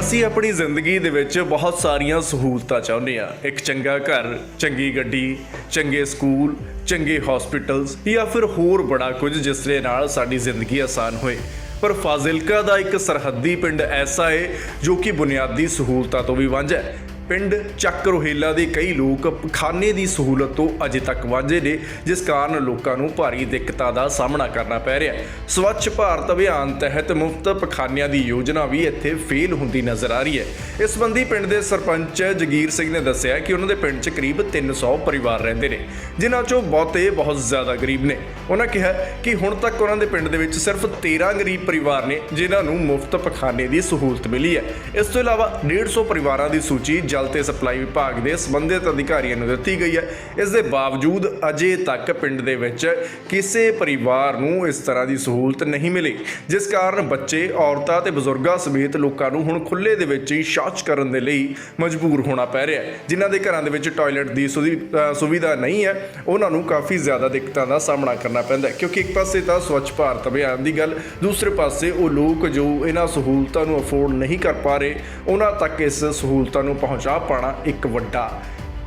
ਅਸੀਂ ਆਪਣੀ ਜ਼ਿੰਦਗੀ ਦੇ ਵਿੱਚ ਬਹੁਤ ਸਾਰੀਆਂ ਸਹੂਲਤਾਂ ਚਾਹੁੰਦੇ ਆ ਇੱਕ ਚੰਗਾ ਘਰ, ਚੰਗੀ ਗੱਡੀ, ਚੰਗੇ ਸਕੂਲ, ਚੰਗੇ ਹਸਪੀਟਲਸ ਜਾਂ ਫਿਰ ਹੋਰ ਬੜਾ ਕੁਝ ਜਿਸ ਦੇ ਨਾਲ ਸਾਡੀ ਜ਼ਿੰਦਗੀ ਆਸਾਨ ਹੋਏ। ਪਰ ਫਾਜ਼ਿਲਕਾ ਦਾ ਇੱਕ ਸਰਹੱਦੀ ਪਿੰਡ ਐਸਾ ਹੈ ਜੋ ਕਿ ਬੁਨਿਆਦੀ ਸਹੂਲਤਾਂ ਤੋਂ ਵੀ ਵਾਂਝਾ ਹੈ। ਪਿੰਡ ਚੱਕ ਰੋਹੇਲਾ ਦੇ ਕਈ ਲੋਕ ਪਖਾਨੇ ਦੀ ਸਹੂਲਤ ਤੋਂ ਅਜੇ ਤੱਕ ਵਾਂਝੇ ਨੇ, ਜਿਸ ਕਾਰਨ ਲੋਕਾਂ ਨੂੰ ਭਾਰੀ ਦਿੱਕਤਾਂ ਦਾ ਸਾਹਮਣਾ ਕਰਨਾ ਪੈ ਰਿਹਾ ਸਵੱਛ ਭਾਰਤ ਅਭਿਆਨ ਤਹਿਤ ਮੁਫਤ ਪਖਾਨਿਆਂ ਦੀ ਯੋਜਨਾ ਵੀ ਇੱਥੇ ਫੇਲ ਹੁੰਦੀ ਨਜ਼ਰ ਆ ਰਹੀ ਹੈ। ਇਸ ਸੰਬੰਧੀ ਪਿੰਡ ਦੇ ਸਰਪੰਚ ਜਗੀਰ ਸਿੰਘ ਨੇ ਦੱਸਿਆ ਕਿ ਉਹਨਾਂ ਦੇ ਪਿੰਡ 'ਚ ਕਰੀਬ 300 ਪਰਿਵਾਰ ਰਹਿੰਦੇ ਨੇ, ਜਿਨ੍ਹਾਂ 'ਚੋਂ ਬਹੁਤੇ ਬਹੁਤ ਜ਼ਿਆਦਾ ਗਰੀਬ ਨੇ। ਉਹਨਾਂ ਕਿਹਾ ਕਿ ਹੁਣ ਤੱਕ ਉਹਨਾਂ ਦੇ ਪਿੰਡ ਦੇ ਵਿੱਚ ਸਿਰਫ 13 ਗਰੀਬ ਪਰਿਵਾਰ ਨੇ, ਜਿਨ੍ਹਾਂ ਨੂੰ ਮੁਫਤ ਪਖਾਨੇ ਦੀ ਸਹੂਲਤ ਮਿਲੀ ਹੈ। ਇਸ ਤੋਂ ਇਲਾਵਾ 150 ਪਰਿਵਾਰਾਂ ਦੀ ਸੂਚੀ ਜਲ ਤੇ ਸਪਲਾਈ ਵਿਭਾਗ ਦੇ ਸੰਬੰਧਿਤ ਅਧਿਕਾਰੀਆਂ ਨੂੰ ਦਿੱਤੀ ਗਈ ਹੈ। ਇਸ ਦੇ ਬਾਵਜੂਦ ਅਜੇ ਤੱਕ ਪਿੰਡ ਦੇ ਵਿੱਚ ਕਿਸੇ ਪਰਿਵਾਰ ਨੂੰ ਇਸ ਤਰ੍ਹਾਂ ਦੀ ਸਹੂਲਤ ਨਹੀਂ ਮਿਲੀ, ਜਿਸ ਕਾਰਨ ਬੱਚੇ, ਔਰਤਾਂ ਤੇ ਬਜ਼ੁਰਗਾਂ ਸਮੇਤ ਲੋਕਾਂ ਨੂੰ ਹੁਣ ਖੁੱਲੇ ਦੇ ਵਿੱਚ ਹੀ ਸ਼ੌਚ ਕਰਨ ਦੇ ਲਈ ਮਜਬੂਰ ਹੋਣਾ ਪੈ ਰਿਹਾ ਹੈ। ਜਿਨ੍ਹਾਂ ਦੇ ਘਰਾਂ ਦੇ ਵਿੱਚ ਟਾਇਲਟ ਦੀ ਸੁਵਿ- ਸੁਵਿਧਾ ਨਹੀਂ ਹੈ, ਉਹਨਾਂ ਨੂੰ ਕਾਫੀ ਜ਼ਿਆਦਾ ਦਿੱਕਤਾਂ ਦਾ ਸਾਹਮਣਾ ਕਰਨਾ ਪੈਂਦਾ ਹੈ, ਕਿਉਂਕਿ ਇੱਕ ਪਾਸੇ ਤਾਂ ਸਵੱਛ ਭਾਰਤ ਅਭਿਆਨ ਦੀ ਗੱਲ, ਦੂਸਰੇ ਪਾਸੇ ਉਹ ਲੋਕ ਜੋ ਇਹਨਾਂ ਸਹੂਲਤਾਂ ਨੂੰ ਅਫੋਰਡ ਨਹੀਂ ਕਰ ਪਾ ਰਹੇ, ਉਹਨਾਂ ਤੱਕ ਇਸ ਸਹੂਲਤਾਂ ਨੂੰ ਪਹੁੰਚਾ ਪਾਣਾ ਇੱਕ ਵੱਡਾ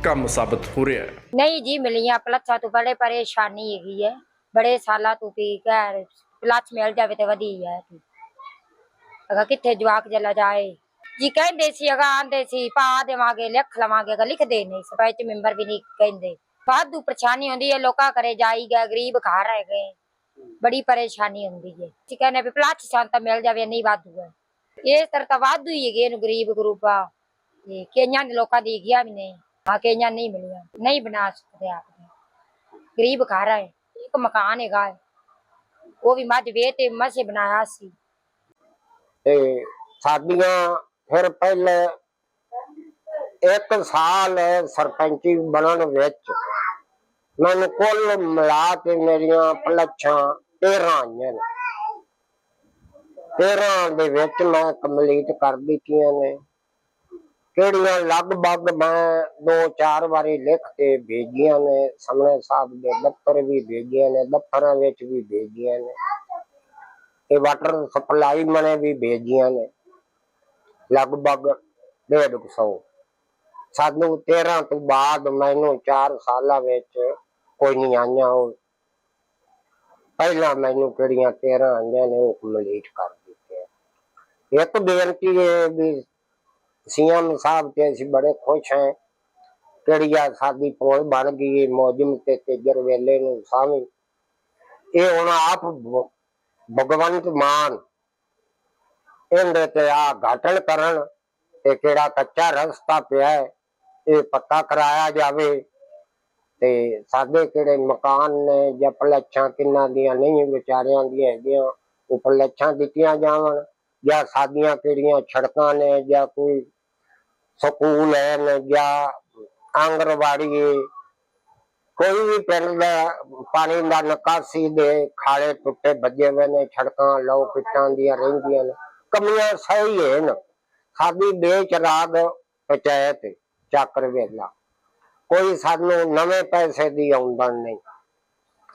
ਕੰਮ ਸਾਬਤ ਹੋ ਰਿਹਾ ਹੈ। ਨਹੀਂ ਜੀ, ਮਿਲੀਆਂ ਪਲੱਛਾਂ ਤੋਂ ਬੜੇ ਪਰੇਸ਼ਾਨੀ ਹੈਗੀ ਹੈ। ਬੜੇ ਸਾਲਾਂ ਤੋਂ ਵੀ ਘਰ ਪਲੱਛ ਮਿਲ ਜਾਵੇ ਤੇ ਵਧੀਆ ਹੈ ਅਗਾ ਕਿੱਥੇ ਜਵਾਕ ਜਲਾ ਜਾਏ। ਜੀ ਕਹਿੰਦੇ ਸੀ ਅਗਾ ਆਂਦੇ ਸੀ, ਪਾ ਦੇਵਾਂਗੇ, ਲਿਖ ਲਵਾਂਗੇ ਅਗਾ ਲਿਖਦੇ ਨਹੀਂ ਸਰਪੰਚ ਮੈਂਬਰ ਵੀ ਨਹੀਂ ਕਹਿੰਦੇ। ਵਾਧੂ ਪਰੇਸ਼ਾਨੀ ਹੁੰਦੀ ਹੈ, ਲੋਕਾਂ ਘਰੇ ਜਾਈਗਾ ਗਰੀਬ ਘਰ ਹੈਗੇ ਬੜੀ ਪਰੇਸ਼ਾਨੀ ਹੁੰਦੀ ਹੈ। ਅਸੀਂ ਕਹਿੰਦੇ ਵੀ ਪਲੱਛ ਸੰਤ ਮਿਲ ਜਾਵੇ ਨਹੀਂ ਵਾਧੂ ਹੈ। ਇਹ ਤਰ੍ਹਾਂ ਤਾਂ ਵਾਧੂ ਹੀ ਹੈਗੇ ਇਹਨੂੰ ਗਰੀਬ ਗਰੂਪਾ ਤੇ ਕਈਆਂ ਦੇ ਲੋਕਾਂ ਦੀ ਗਿਆ ਵੀ ਨਹੀਂ ਆ ਕਈਆਂ ਨਹੀਂ ਮਿਲੀਆਂ, ਨਹੀਂ ਬਣਾ ਸਕਦੇ ਆਪ ਗਰੀਬ ਘਰ ਹੈ ਇੱਕ ਮਕਾਨ ਹੈਗਾ ਹੈ। ਉਹ ਵੀ ਮੱਝ ਵੇ ਤੇ ਮਸੇ ਬਣਾਇਆ ਸੀ। ਤੇ ਸਾਡੀਆਂ ਫਿਰ ਪਹਿਲੇ ਇੱਕ ਸਾਲ ਸਰਪੰਚੀ ਬਣਨ ਵਿੱਚ ਮੈਨੂੰ ਕੁੱਲ ਮਿਲਾ ਕੇ ਮੇਰੀਆਂ ਪਲੱਛਾਂ 13 ਆਈਆਂ ਨੇ। 13 ਦੇ ਵਿੱਚ ਮੈਂ ਕੰਪਲੀਟ ਕਰ ਦਿੱਤੀਆਂ ਨੇ। ਕਿਹੜੀਆਂ ਲਗਭਗ ਮੈਂ ਦੋ ਚਾਰ ਵਾਰੀ ਲਿਖ ਕੇ ਭੇਜੀਆਂ ਨੇ, ਸਾਹਮਣੇ ਸਾਹਿਬ ਦੇ ਦਫ਼ਤਰ ਵੀ ਭੇਜੀਆਂ ਨੇ, ਦਫ਼ਤਰਾਂ ਵਿੱਚ ਵੀ ਭੇਜੀਆਂ ਨੇ। ਤੇ ਵਾਟਰ ਸਪਲਾਈ ਮਨੇ ਵੀ ਭੇਜੀਆਂ ਨੇ, ਲਗਭਗ 150 ਸਾਨੂੰ 13 ਤੋਂ ਬਾਅਦ ਮੈਨੂੰ 4 ਸਾਲਾਂ ਵਿੱਚ ਕੋਈ ਨਹੀਂ ਆਈਆਂ। ਉਹ ਪਹਿਲਾਂ ਮੈਨੂੰ ਕਿਹੜੀਆਂ 13 ਆਈਆਂ ਨੇ, ਉਹ ਕੰਪਲੀਟ ਕਰ ਦਿੱਤੀਆਂ। ਇੱਕ ਬੇਨਤੀ ਹੈ ਵੀ ਸੀਐਮ ਸਾਹਿਬ ਤੇ ਅਸੀਂ ਬੜੇ ਖੁਸ਼ ਹਾਂ। ਕਿਹੜੀ ਆ ਸਾਡੀ ਪੋਲ ਬਣ ਗਈ ਮੌਜਮ ਤੇ ਤੇਜਰ ਵੇਲੇ ਨੂੰ ਸਾਵੇਂ। ਇਹ ਹੁਣ ਆਪ ਭਗਵੰਤ ਮਾਨ ਇਹਦੇ ਤੇ ਆ ਘਾਟਣ ਕਰਨ ਤੇ ਕਿਹੜਾ ਕੱਚਾ ਰਸਤਾ ਪਿਆ ਹੈ, ਇਹ ਪੱਕਾ ਕਰਾਇਆ ਜਾਵੇ। ਤੇ ਸਾਡੇ ਕਿਹੜੇ ਮਕਾਨ ਨੇ, ਜਾਂ ਪਲੱਛਾਂ ਕਿੰਨਾਂ ਦੀਆਂ ਨਹੀਂ, ਵਿਚਾਰਿਆਂ ਦੀਆਂ ਹੈਗੀਆਂ, ਉਹ ਪਲੱਛਾਂ ਦਿੱਤੀਆਂ ਜਾਵਣ। ਜਾਂ ਸਾਡੀਆਂ ਕਿਹੜੀਆਂ ਸੜਕਾਂ ਨੇ ਜਾਂ ਕੋਈ ਸਕੂਲ ਹੈ ਜਾਂ ਆਂਗਰਵਾੜੀ ਹੈ, ਕੋਈ ਵੀ ਪਿੰਡ ਦਾ ਪਾਣੀ ਦਾ ਨਿਕਾਸੀ ਦੇ ਖਾਲੇ ਟੁੱਟੇ ਵੱਜੇ ਹੋਏ ਨੇ, ਸੜਕਾਂ ਲੋ ਪਿੱਟਾਂ ਦੀਆਂ ਰਹਿੰਦੀਆਂ ਨੇ, ਕਮੀਆਂ ਸਹੀ ਹਨ ਸਾਡੀ ਬੇਚ ਪੰਚਾਇਤ ਚੱਕਰ ਵੇਲਾ। ਕੋਈ ਸਾਨੂੰ ਨਵੇਂ ਪੈਸੇ ਦੀ ਆਮਦਨ ਨਹੀਂ।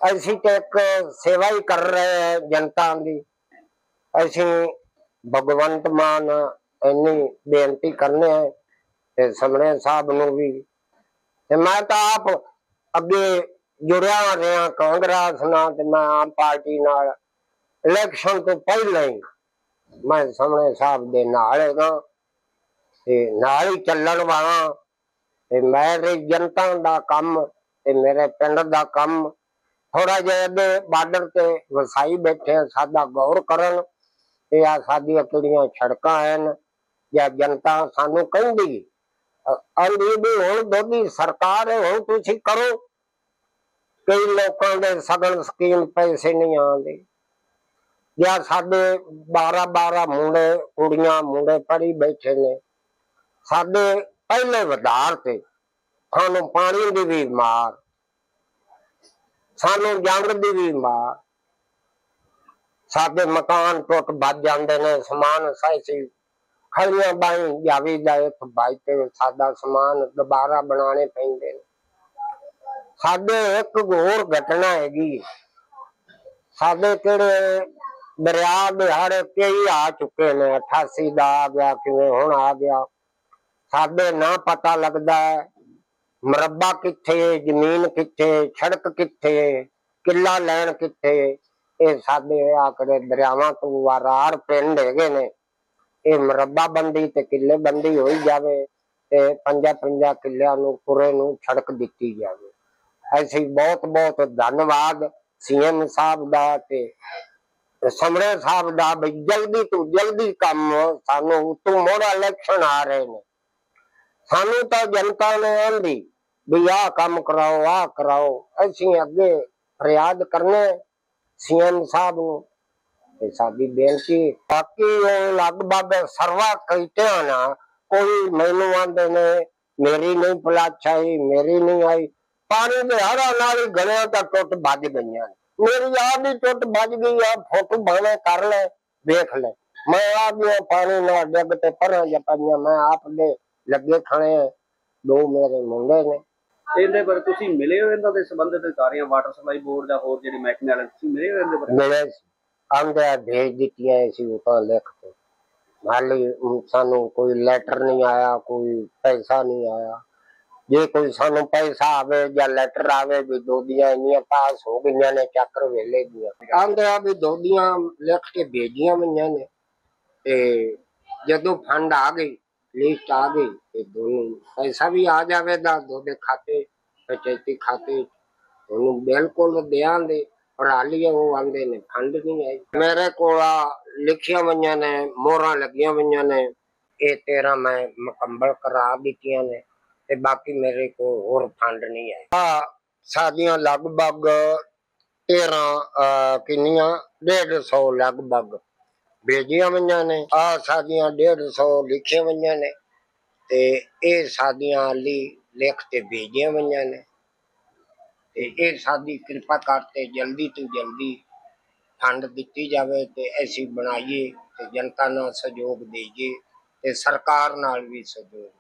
ਅਸੀਂ ਤੇ ਇੱਕ ਸੇਵਾ ਹੀ ਕਰ ਰਹੇ ਹਾਂ ਜਨਤਾ ਦੀ। ਅਸੀਂ ਭਗਵੰਤ ਮਾਨ ਇੰਨੀ ਬੇਨਤੀ ਕਰਨੇ ਹੈ ਤੇ ਸਮਣੇ ਸਾਹਿਬ ਨੂੰ ਵੀ। ਤੇ ਮੈਂ ਤਾਂ ਆਪ ਅੱਗੇ ਜੁੜਿਆ ਰਿਹਾ ਕਾਂਗਰਸ ਨਾਲ ਤੇ ਮੈਂ ਆਮ ਪਾਰਟੀ ਨਾਲ ਇਲੈਕਸ਼ਨ ਤੋਂ ਪਹਿਲਾਂ ਹੀ ਮੈਂ ਸਾਹਮਣੇ ਸਾਹਿਬ ਦੇ ਨਾਲ ਹੈਗਾ। ਤੇ ਨਾਲ ਹੀ ਚੱਲਣ ਵਾਲਾ ਤੇ ਮੇਰੇ ਜਨਤਾ ਦਾ ਕੰਮ ਤੇ ਮੇਰੇ ਪਿੰਡ ਦਾ ਕੰਮ ਥੋੜਾ ਜਿਹਾ ਬਾਰਡਰ ਤੇ ਵਸਾਈ ਬੈਠੇ ਸਾਡਾ ਗੌਰ ਕਰਨ। ਤੇ ਆ ਸਾਡੀਆਂ ਕਿਹੜੀਆਂ ਸੜਕਾਂ ਹਨ ਜਾਂ ਜਨਤਾ ਸਾਨੂੰ ਕਹਿੰਦੀ ਅੰਦੀ ਵੀ ਹੁਣ ਦੋਦੀ ਸਰਕਾਰ ਹੈ, ਹੁਣ ਤੁਸੀਂ ਕਰੋ। ਕਈ ਲੋਕਾਂ ਦੇ ਸਗਨ ਸਕੀਮ ਪੈਸੇ ਨਹੀਂ ਆਉਂਦੇ। ਜਾਂ ਸਾਡੇ 12 12 ਮੁੰਡੇ, ਕੁੜੀਆਂ, ਮੁੰਡੇ ਪੜੀ ਬੈਠੇ ਨੇ। ਸਾਡੇ ਪਹਿਲੇ ਵਧਾਰ ਤੇ ਸਾਨੂੰ ਪਾਣੀ ਦੀ ਵੀ ਮਾਰ, ਸਾਨੂੰ ਜੰਗ ਦੀ ਵੀ ਮਾਰ। ਸਾਡੇ ਮਕਾਨ ਟੁੱਟ ਵੱਜ ਜਾਂਦੇ ਨੇ ਸਮਾਨ ਸਹੀ ਖੜੀਆਂ ਬਾਈ ਜਾਵੀ ਦਾ ਇੱਕ ਬਾਈ ਤੇ ਸਾਡਾ ਸਮਾਨ ਦੁਬਾਰਾ ਬਣਾਉਣੇ ਪੈਂਦੇ ਨੇ। ਸਾਡੇ ਇੱਕ ਹੋਰ ਘਟਨਾ ਹੈਗੀ। ਸਾਡੇ ਕਿਹੜੇ ਦਰਿਆ ਦੇ ਹੜ ਕਈ ਆ ਚੁੱਕੇ ਨੇ 88 ਦਾ ਆ ਗਿਆ ਕਿਵੇਂ ਹੁਣ ਆ ਗਿਆ। ਸਾਡੇ ਨਾ ਪਤਾ ਲੱਗਦਾ ਹੈ ਮਰੱਬਾ ਕਿੱਥੇ ਜ਼ਮੀਨ ਕਿੱਥੇ ਸੜਕ ਕਿੱਥੇ ਹੈ, ਕਿੱਲਾ ਲੈਣ ਕਿੱਥੇ। ਇਹ ਸਾਡੇ ਆਕੜੇ ਦਰਿਆਵਾਂ ਤੋਂ ਵਾਰਾਰ ਪਿੰਡ ਹੈਗੇ ਨੇ। ਇਹ ਮਰੱਬਾ ਬੰਦੀ ਤੇ ਕਿੱਲੇ ਬੰਦੀ ਹੋਈ ਜਾਵੇ ਤੇ ਪੰਜਾਂ ਪੰਜਾਂ ਕਿੱਲਿਆਂ ਨੂੰ, ਪੂਰੇ ਨੂੰ ਸੜਕ ਦਿੱਤੀ ਜਾਵੇ। ਅਸੀਂ ਬਹੁਤ ਬਹੁਤ ਧੰਨਵਾਦ ਸੀਐਮ ਸਾਹਿਬ ਦਾ ਤੇ ਸਮਰੇ ਸਾਹਿਬ ਦਾ ਵੀ ਜਲਦੀ ਤੋਂ ਜਲਦੀ ਕੰਮ ਸਾਨੂੰ ਉਤੋਂ ਮੋੜਾ ਇਲੈਕਸ਼ਨ ਆ ਰਹੇ ਨੇ। ਸਾਨੂੰ ਤਾਂ ਜਨਤਾ ਨੇ ਆਂਦੀ ਵੀ ਆਹ ਕੰਮ ਕਰਾਓ, ਆਹ ਕਰਾਓ। ਅਸੀਂ ਅੱਗੇ ਫਰਿਆਦ ਕਰਨੇ ਸੀਐਮ ਸਾਹਿਬ ਨੂੰ ਤੇ ਸਾਡੀ ਬੇਨਤੀ ਬਾਕੀ ਉਹ ਲਗਭਗ ਸਰਵਾ ਕੀਤਿਆਂ ਨਾ ਕੋਈ ਮੈਨੂੰ ਆਂਦੇ ਨੇ, ਮੇਰੀ ਨਹੀਂ ਪਲਾਛ ਮੇਰੀ ਨਹੀਂ ਆਈ, ਪਾਣੀ ਦੇ ਹੜਾ ਨਾਲ ਹੀ ਗਲਿਆਂ ਤੱਕ ਟੁੱਟ ਵੱਜ ਗਈਆਂ ਮੇਰੀ ਆਪ ਵੀ ਟੁੱਟ ਵੱਜ ਗਈ ਆ ਫੋਟੋ ਭਾਵੇਂ ਕਰ ਲੈ ਦੇਖ ਲੈ ਮੈਂ ਆ ਗਿਆ ਪਾਣੀ ਨਾਲ ਡਿੱਗ ਤੇ ਪਰਾਂ ਜਪਾਈਆਂ ਮੈਂ ਆਪ ਦੇ ਲੱਗੇ ਖਣੇ ਦੋ ਮੇਰੇ ਮੁੰਡੇ ਨੇ। ਇਹਦੇ ਬਾਰੇ ਤੁਸੀਂ ਮਿਲੇ ਹੋ ਇਹਨਾਂ ਦੇ ਸੰਬੰਧਿਤ ਅਧਿਕਾਰੀਆਂ ਵਾਟਰ ਸਪਲਾਈ ਬੋਰਡ ਜਾਂ ਹੋਰ ਜਿਹੜੇ ਮਹਿਕਮੇ ਵਾਲੇ, ਤੁਸੀਂ ਮਿਲੇ ਹੋ ਇਹਦੇ ਬਾਰੇ? ਮਿਲੇ ਆਂਦੇ ਭੇਜ ਦਿੱਤੀਆਂ ਸੀ ਉਹ ਤਾਂ ਲਿਖ ਕੇ। ਹਾਲੇ ਸਾਨੂੰ ਕੋਈ ਲੈਟਰ ਨਹੀਂ ਆਇਆ, ਕੋਈ ਪੈਸਾ ਨਹੀਂ ਆਇਆ। ਜੇ ਕੋਈ ਸਾਨੂੰ ਪੈਸਾ ਆਵੇ ਜਾਂ ਲੈਟਰ ਆਵੇ ਵੀ ਦੋਦੀਆਂ ਇੰਨੀਆਂ ਪਾਸ ਹੋ ਗਈਆਂ ਨੇ, ਚੱਕਰ ਵੇਲੇ ਦੀਆਂ ਆਂਦੇ ਆ ਵੀ ਦੋਦੀਆਂ ਲਿਖ ਕੇ ਭੇਜੀਆਂ ਹੋਈਆਂ ਨੇ। ਤੇ ਜਦੋਂ ਫੰਡ ਆ ਗਈ ਲਿਸਟ ਆ ਗਈ ਤੇ ਦੋਨੋਂ ਪੈਸਾ ਵੀ ਆ ਜਾਵੇਗਾ ਦੋਦੇ ਖਾਤੇ ਪੰਚਾਇਤੀ ਖਾਤੇ ਉਹਨੂੰ ਬਿਲਕੁਲ ਦਿਆਂਗੇ ਔਰ ਹਾਲੀਏ ਉਹ ਆਂਦੇ ਨੇ ਫੰਡ ਨਹੀਂ ਆਈ ਮੇਰੇ ਕੋਲ ਆ ਲਿਖੀਆਂ ਹੋਈਆਂ ਨੇ ਮੋਹਰਾਂ ਲੱਗੀਆਂ ਹੋਈਆਂ ਨੇ ਇਹ ਤੇਰਾ ਮੈਂ ਮੁਕੰਮਲ ਕਰਾ ਦਿੱਤੀਆਂ ਨੇ ਤੇ ਬਾਕੀ ਮੇਰੇ ਕੋਲ ਹੋਰ ਫੰਡ ਨਹੀਂ ਆਏ ਆ ਸਾਡੀਆਂ ਲਗਭਗ 13 ਅਹ, ਕਿੰਨੀਆਂ? 150 ਲਗਭਗ। ਭੇਜੀਆਂ ਹੋਈਆਂ ਨੇ। ਆ ਸਾਡੀਆਂ 150 ਲਿਖੀਆਂ ਹੋਈਆਂ ਨੇ ਤੇ ਇਹ ਸਾਡੀਆਂ ਲਈ ਲਿਖ ਤੇ ਭੇਜੀਆਂ ਹੋਈਆਂ ਨੇ। ਤੇ ਇਹ ਸਾਡੀ ਕਿਰਪਾ ਕਰਕੇ ਜਲਦੀ ਤੋਂ ਜਲਦੀ ਫੰਡ ਦਿੱਤੀ ਜਾਵੇ ਤੇ ਅਸੀਂ ਬਣਾਈਏ ਤੇ ਜਨਤਾ ਨਾਲ ਸਹਿਯੋਗ ਦੇਈਏ ਤੇ ਸਰਕਾਰ ਨਾਲ ਵੀ ਸਹਿਯੋਗ